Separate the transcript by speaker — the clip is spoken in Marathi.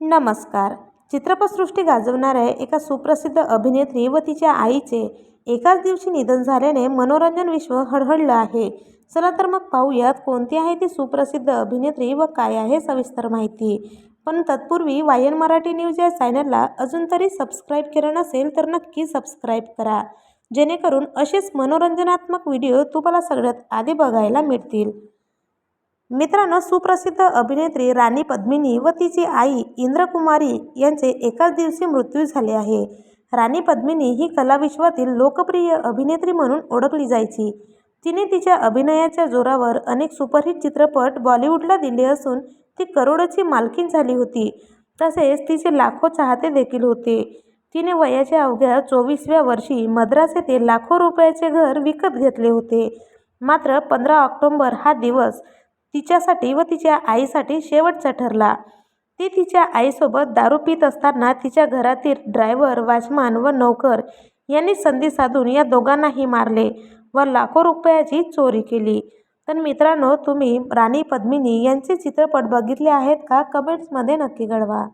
Speaker 1: नमस्कार. चित्रपटसृष्टी गाजवणाऱ्या एका सुप्रसिद्ध अभिनेत्री व तिच्या आईचे एकाच दिवशी निधन झाल्याने मनोरंजन विश्व हळहळलं आहे. चला तर मग पाहूयात कोणती आहे ती सुप्रसिद्ध अभिनेत्री व काय आहे सविस्तर माहिती. पण तत्पूर्वी वायन मराठी न्यूज या चॅनलला अजून तरी सबस्क्राईब केलं नसेल तर नक्की सबस्क्राईब करा. जेणेकरून असेच मनोरंजनात्मक व्हिडिओ तुम्हाला सगळ्यात आधी बघायला मिळतील. मित्रांनो सुप्रसिद्ध अभिनेत्री राणी पद्मिनी व तिची आई इंद्रकुमारी यांचे एकाच दिवशी मृत्यू झाले आहे. राणी पद्मिनी ही कलाविश्वातील लोकप्रिय अभिनेत्री म्हणून ओळखली जायची. तिने तिच्या अभिनयाच्या जोरावर अनेक सुपरहिट चित्रपट बॉलिवूडला दिले असून ती करोडोची मालकीन झाली होती. तसेच तिचे लाखो चाहते देखील होते. तिने वयाच्या अवघ्या चोवीसव्या वर्षी मद्रास येथे लाखो रुपयाचे घर विकत घेतले होते. मात्र पंधरा ऑक्टोंबर हा दिवस तिच्यासाठी व तिच्या आईसाठी शेवटचा ठरला. ती तिच्या आईसोबत दारू पित असताना तिच्या घरातील ड्रायव्हर वाचमान व नोकर यांनी संधी साधून या दोघांनाही मारले व लाखो रुपयाची चोरी केली. तर मित्रांनो तुम्ही राणी पद्मिनी यांचे चित्रपट बघितले आहेत का? कमेंट्समध्ये नक्की कळवा.